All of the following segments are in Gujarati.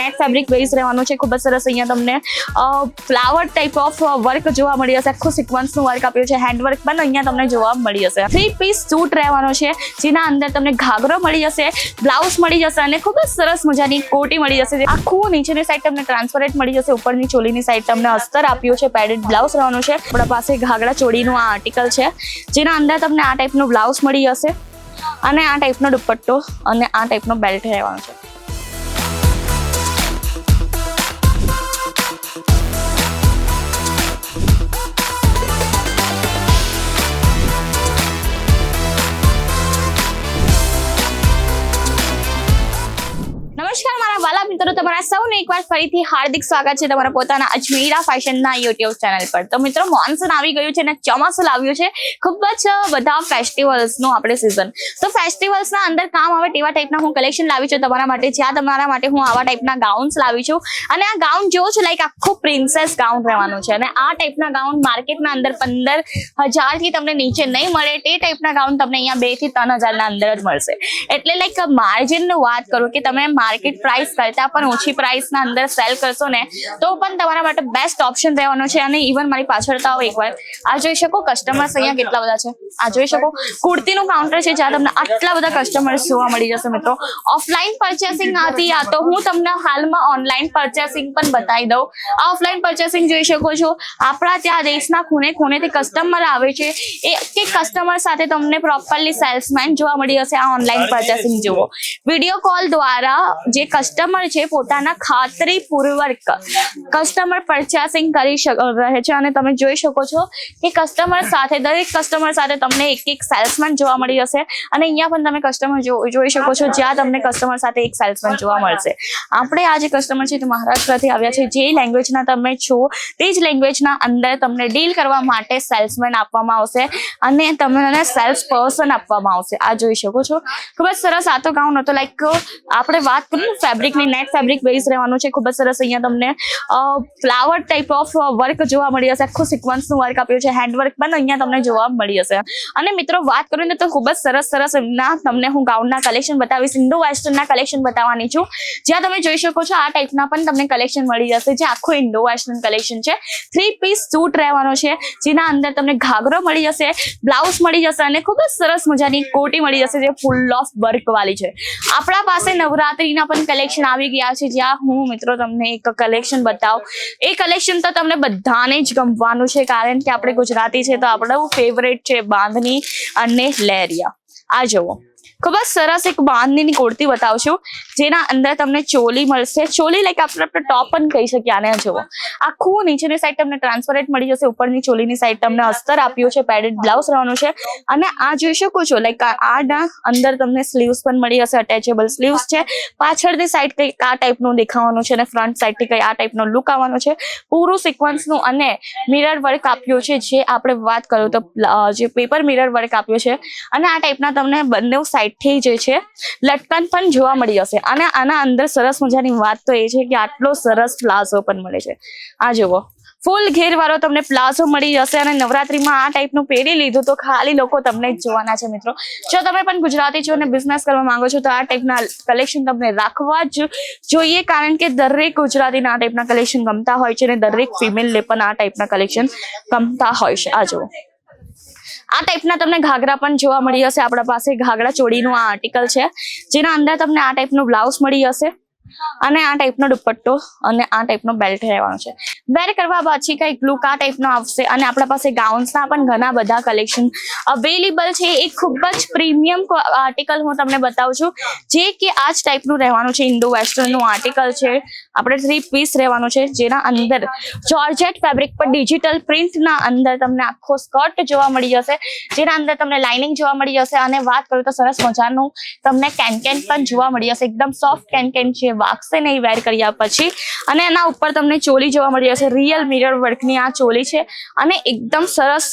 નેટ ફેબ્રિક બેઝ રહેવાનું છે. ખૂબ જ સરસ અહીંયા તમને ફ્લાવર ટાઈપ ઓફ વર્ક જોવા મળી જશે આખું સિક્વન્સનું વર્ક આપ્યું છે. હેન્ડવર્ક પણ અહીંયા તમને જોવા મળી જશે થ્રી પીસ સૂટ રહેવાનો છે, જેના અંદર તમને ઘાઘરો મળી જશે બ્લાઉઝ મળી જશે અને ખૂબ જ સરસ મજાની કોટી મળી જશે. આખું નીચેની સાઈડ તમને ટ્રાન્સપરેન્ટ મળી જશે. ઉપરની ચોલીની સાઈડ તમને અસ્તર આપ્યું છે પેડેડ બ્લાઉઝ રહેવાનું છે. આપણા પાસે ઘાઘરા ચોળીનું આ આર્ટિકલ છે, જેના અંદર તમને આ ટાઈપનું બ્લાઉઝ મળી જશે અને આ ટાઈપનો દુપટ્ટો અને આ ટાઈપનો બેલ્ટ રહેવાનો છે. મારા વાલા મિત્રો તમારા સૌને એકવાર ફરીથી હાર્દિક સ્વાગત છે તમારા પોતાના અજમેરા ફેશનના યુટ્યુબ ચેનલ પર. તો મિત્રો, મોન્સૂન આવી ગયું છે અને ચોમાસું લાવ્યું છે. ખૂબ જ બધા ફેસ્ટિવલ્સનું આપણે સિઝન તો ફેસ્ટિવલ્સના અંદર કામ આવે તેવા ટાઈપના હું કલેક્શન લાવી છું તમારા માટે, જ્યાં તમારા માટે હું આવા ટાઈપના ગાઉન્સ લાવી છું. અને આ ગાઉન જેવો છે લાઈક આખું પ્રિન્સેસ ગાઉન રહેવાનું છે. અને આ ટાઈપના ગાઉન માર્કેટના અંદર પંદર હજારથી તમને નીચે નહીં મળે, તે ટાઈપના ગાઉન તમને અહીંયા બેથી ત્રણ હજારના અંદર જ મળશે. એટલે લાઈક માર્જિનનું વાત કરું કે તમે માર્કેટ પ્રાઇસ કરતા પણ ઓછી પ્રાઇસના અંદર સેલ કરશો ને, તો પણ તમારા માટે બેસ્ટ ઓપ્શન રહેવાનો છે અને ઇવન મારી પાછળ તો આવો એકવાર. આ જોઈ શકો કસ્ટમર્સ અહીંયા કેટલા બધા છે? આ જોઈ શકો? કુર્તીનું કાઉન્ટર છે જ્યાં તમને આટલા બધા કસ્ટમર્સ જોવા મળી જશે મિત્રો. ઓફલાઈન પરચેસિંગ હતી આ તો હું તમને હાલમાં ઓનલાઈન પરચેસિંગ પણ બતાવી દઉં. આ ઓફલાઈન પરચેસિંગ જોઈ શકો છો. આપણા ત્યાં દેશના ખૂણે ખૂણેથી કસ્ટમર આવે છે. એ કે કસ્ટમર સાથે તમને પ્રોપરલી સેલ્સમેન જોવા મળી હશે આ ઓનલાઈન પરચેસિંગ જુઓ. વીડિયો કોલ દ્વારા જે કસ્ટમર છે પોતાના ખાતરી પૂર્વક કસ્ટમર પરચેસિંગ કરી રહે છે અને તમે જોઈ શકો છો કે કસ્ટમર સાથે, દરેક કસ્ટમર સાથે તમને એક એક સેલ્સમેન જોવા મળી જશે. અને અહીંયા પણ તમે કસ્ટમર જોઈ શકો છો, જ્યાં તમને કસ્ટમર સાથે એક સેલ્સમેન જોવા મળશે. આપણે આ જે કસ્ટમર છે તે મહારાષ્ટ્રથી આવ્યા છે. જે લેંગ્વેજના તમે છો, તે જ લેંગ્વેજના અંદર તમને ડીલ કરવા માટે સેલ્સમેન આપવામાં આવશે અને તમને સેલ્સ પર્સન આપવામાં આવશે. આ જોઈ શકો છો. ખૂબ જ સરસ, આ તો ગાઉન હતો. લાઈક આપણે વાત કરીએ ફેબ્રિકની નેટ ફેબ્રિક બેઝ રહેવાનું છે. ખૂબ જ સરસ અહીંયા તમને ફ્લાવર ટાઈપ ઓફ વર્ક જોવા મળી જશે આખું સિક્વન્સનું વર્ક આપ્યું છે. હેન્ડવર્ક પણ અહીંયા તમને જોવા મળી જશે અને મિત્રો, વાત કરું ને તો ખૂબ જ સરસ સરસ એમના તમને હું ગાઉનના કલેક્શન બતાવીશ. ઇન્ડો વેસ્ટર્નના કલેક્શન બતાવવાની છું. જ્યાં તમે જોઈ શકો છો, આ ટાઈપના પણ તમને કલેક્શન મળી જશે. જે આખું ઇન્ડો વેસ્ટર્ન કલેક્શન છે. થ્રી પીસ સૂટ રહેવાનો છે, જેના અંદર તમને ઘાઘરો મળી જશે બ્લાઉઝ મળી જશે અને ખૂબ જ સરસ મજાની કોટી મળી જશે, જે ફૂલ ઓફ વર્ક વાળી છે. આપણા પાસે નવરાત્રીના પણ કલેક્શન આવી ગયા છે. જ્યાં હું મિત્રો તમને એક કલેક્શન બતાવું. એ કલેક્શન તો તમને બધાને જ ગમવાનું છે, કારણ કે આપણે ગુજરાતી છે તો આપણું ફેવરેટ છે બાંધણી અને લેરિયા આ જુઓ. ખૂબ જ સરસ એક બાંધણીની કુર્તી બતાવશું, જેના અંદર તમને ચોલી મળશે. ચોલી લાઈક આપણે આપણે ટોપ પણ કહી શકીએ આને જુઓ આખું નીચેની સાઈડ તમને ટ્રાન્સપરેટ મળી જશે, ઉપરની ચોલીની સાઈડ તમને અસ્તર આપ્યું છે પેડેડ બ્લાઉઝ રહેવાનું છે. અને આ જોઈ શકો છો લાઈક આ અંદર તમને સ્લીવ્સ પણ મળી જશે અટેચેબલ સ્લીવ્સ છે. પાછળની સાઈડ કંઈક આ ટાઈપનું દેખાવાનું છે અને ફ્રન્ટ સાઈડથી કંઈ આ ટાઈપનો લુક આવવાનો છે. પૂરું સિક્વન્સનું અને મિરર વર્ક આપ્યું છે, જે આપણે વાત કરું તો જે પેપર મિરર વર્ક આપ્યું છે. અને આ ટાઈપના તમને બંને સાઈડથી જે છે. લટકન પણ જોવા મળી જશે. અને આના અંદર સરસ મજાની વાત તો એ છે કે આટલો સરસ પ્લાઝો પણ મળે છે. આ જુઓ. ફૂલ ઘેર વાળો તમને પ્લાઝો મળી જશે અને નવરાત્રીમાં આ ટાઈપનું પહેરી લીધું તો ખાલી લોકો તમને જ જોવાના છે મિત્રો. જો તમે પણ ગુજરાતી છો અને બિઝનેસ કરવા માંગો છો તો આ ટાઈપના કલેક્શન તમને રાખવા જ જોઈએ કારણ કે દરેક ગુજરાતીના આ ટાઈપના કલેક્શન ગમતા હોય છે અને દરેક ફિમેલને પણ આ ટાઈપના કલેક્શન ગમતા હોય છે. આ જુઓ. આ ટાઈપના તમને ઘાઘરા પણ જોવા મળી હશે. આપણા પાસે ઘાઘરા ચોળીનું આ આર્ટિકલ છે. જેના અંદર તમને આ ટાઈપનું બ્લાઉઝ મળી જશે અને આ ટાઈપનો દુપટ્ટો અને આ ટાઈપનો બેલ્ટ રહેવાનો છે. વેર કરવા પછી કંઈક લુક આ ટાઈપનો આવશે અને આપણા પાસે ગાઉન્સના પણ ઘણા બધા કલેક્શન અવેલેબલ છે. એ ખૂબ જ પ્રીમિયમ આર્ટિકલ હું તમને બતાવું છું. જે કે આ જ ટાઈપનું રહેવાનું છે. ઇન્ડો વેસ્ટર્નનું આર્ટિકલ છે. આપણે થ્રી પીસ રહેવાનું છે જેના અંદર જોર્જેટ ફેબ્રિક પર ડિજિટલ પ્રિન્ટના અંદર તમને આખો સ્કર્ટ જોવા મળી જશે. જેના અંદર તમને લાઇનિંગ જોવા મળી જશે અને વાત કરું તો સરસ મજાનું તમને કેનકેન પણ જોવા મળી જશે. એકદમ સોફ્ટ કેનકેન છે વાગશે નહીં વેર કર્યા પછી. અને એના ઉપર તમને ચોલી જોવા મળી જશે. રિયલ મિરર વર્કની આ ચોલી છે. અને એકદમ સરસ,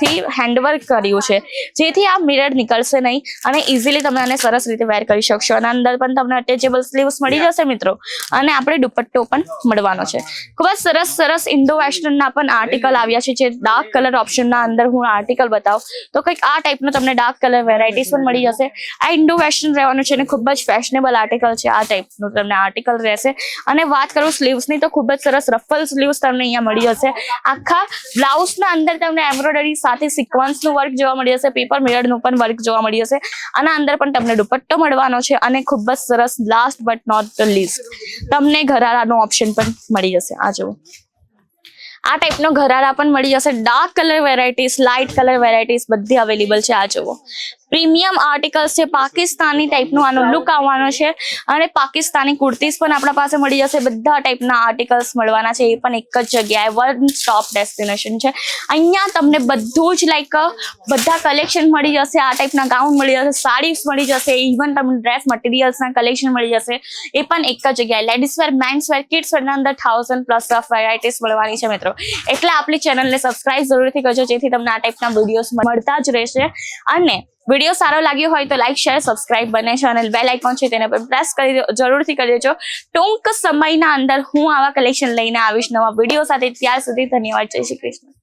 થી હેન્ડવર્ક કર્યું છે. જેથી આ મિરર નીકળશે નહીં અને ઇઝીલી તમે આને સરસ રીતે વેર કરી શકશો. અને અંદર પણ તમને અટેચેબલ સ્લીવ્સ મળી જશે મિત્રો. અને આપણે દુપટ્ટો પણ મળવાનો છે. ખૂબ જ સરસ સરસ ઇન્ડો વેસ્ટર્નના પણ આર્ટિકલ આવ્યા છે. જે ડાર્ક કલર ઓપ્શનના અંદર હું આર્ટિકલ બતાવું. તો કંઈક આ ટાઈપનો તમને ડાર્ક કલર વેરાયટીઝ પણ મળી જશે. આ ઇન્ડો વેસ્ટર્ન રહેવાનું છે અને ખૂબ જ ફેશનેબલ આર્ટિકલ છે આ ટાઈપનું તમને તમને આર્ટિકલ રહેશે. અને વાત કરું સ્લીવ્સની તો ખૂબ જ સરસ રફલ સ્લીવ્સ તમને અહીંયા મળી જશે. આખા બ્લાઉઝના અંદર તમને એમ્બ્રોઇડરી સાથે સિક્વન્સનું વર્ક જોવા મળી જશે પેપર મિરરનું પણ વર્ક જોવા મળી જશે. આના અંદર પણ તમને દુપટ્ટો મળવાનો છે અને ખૂબ જ સરસ last but not the least તમને ઘરારાનો ઓપ્શન પણ મળી જશે. આ જુઓ. આ ટાઈપનો ઘરારા પણ મળી જશે. Dark colour varieties light colour varieties બધી અવેલેબલ છે. આ જુઓ. પ્રીમિયમ આર્ટિકલ્સ છે, પાકિસ્તાની ટાઈપનો આનો લુક આવવાનો છે અને પાકિસ્તાની કુર્તીઝ પણ આપણા પાસે મળી જશે. બધા ટાઈપના આર્ટિકલ્સ મળવાના છે, એ પણ એક જ જગ્યાએ વન સ્ટોપ ડેસ્ટિનેશન છે. અહીંયા તમને બધું જ લાઈક બધા કલેક્શન મળી જશે, આ ટાઈપના ગાઉન મળી જશે સાડીઝ મળી જશે ઇવન તમને ડ્રેસ મટીરિયલ્સના કલેક્શન મળી જશે, એ પણ એક જ જગ્યાએ. Ladies wear mens wear kids વેરના અંદર થાઉઝન્ડ પ્લસ ઓફ વેરાયટીઝ મળવાની છે મિત્રો. એટલે આપણી ચેનલને સબસ્ક્રાઇબ જરૂરથી કરજો, જેથી તમને આ ટાઈપના વિડીયોઝ મળતા જ રહેશે. અને વીડિયો સારો લાગ્યો હોય તો લાઈક શેર સબસ્ક્રાઇબ બને છે અને બેલ આઇકોન છે તેને પર પ્રેસ કરી દો, જરૂરથી કરી દેજો. ટૂંક સમયના અંદર હું આવા કલેક્શન લઈને આવીશ નવા વીડિયો સાથે. ત્યાર સુધી ધન્યવાદ. જય શ્રી કૃષ્ણ.